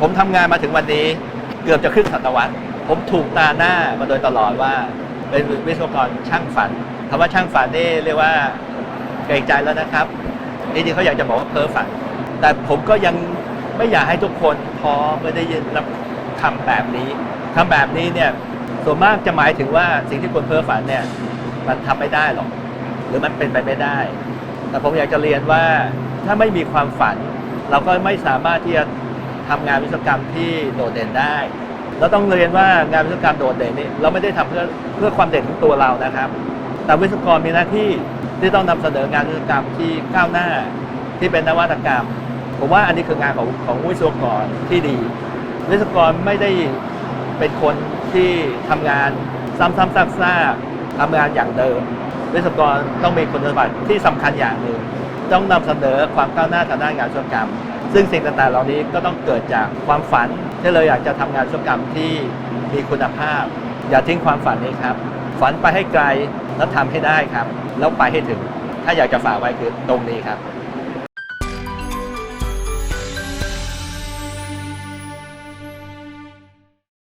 ผมทำงานมาถึงวันนี้เกือบจะครึ่งศตวรรษ ผมถูกตาหน้ามาโดยตลอดว่าเป็นวิศวกรช่างฝันคำว่าช่างฝันนี่เรียกว่าเกรงใจแล้วนะครับจริงๆเขาอยากจะบอกว่าเพ้อฝัน แต่ผมก็ยังไม่อยากให้ทุกคนพอไม่ได้ยินรับคำแบบนี้คำแบบนี้เนี่ยส่วนมากจะหมายถึงว่าสิ่งที่คนเพ้อฝันเนี่ยมันทำไม่ได้หรอก หรือมันเป็นไปไม่ได้ แต่ผมอยากจะเรียนว่าถ้าไม่มีความฝัน เราก็ไม่สามารถที่จะ ทำงานวิศวกรรมที่โดดเด่นได้ เราต้องเรียนว่างานวิศวกรรมโดดเด่นนี่เราไม่ได้ทำเพื่อเพื่อความเด่นของตัวเรานะครับ แต่วิศวกรมีหน้าที่ที่ต้องนำเสนองานวิศวกรรมที่ก้าวหน้าที่เป็นนวัตกรรม ผมว่าอันนี้คืองานของของวิศวกรที่ดี วิศวกรไม่ได้เป็นคนที่ทำงานซ้ำๆซากๆทำงานอย่างเดิม วิศวกรต้องมีคุณสมบัติที่สำคัญอย่างหนึ่งต้องนำเสนอความก้าวหน้าทางด้านงานวิศวกรรม ซึ่งสิ่งต่างๆ เหล่านี้ก็ต้องเกิดจากความฝันที่เราอยากจะทำงานวิศวกรรมที่มีคุณภาพ อย่าทิ้งความฝันนี้ครับ ฝันไปให้ไกลแล้วทำให้ได้ครับ แล้วไปให้ถึง ถ้าอยากจะฝากไว้คือตรงนี้ครับ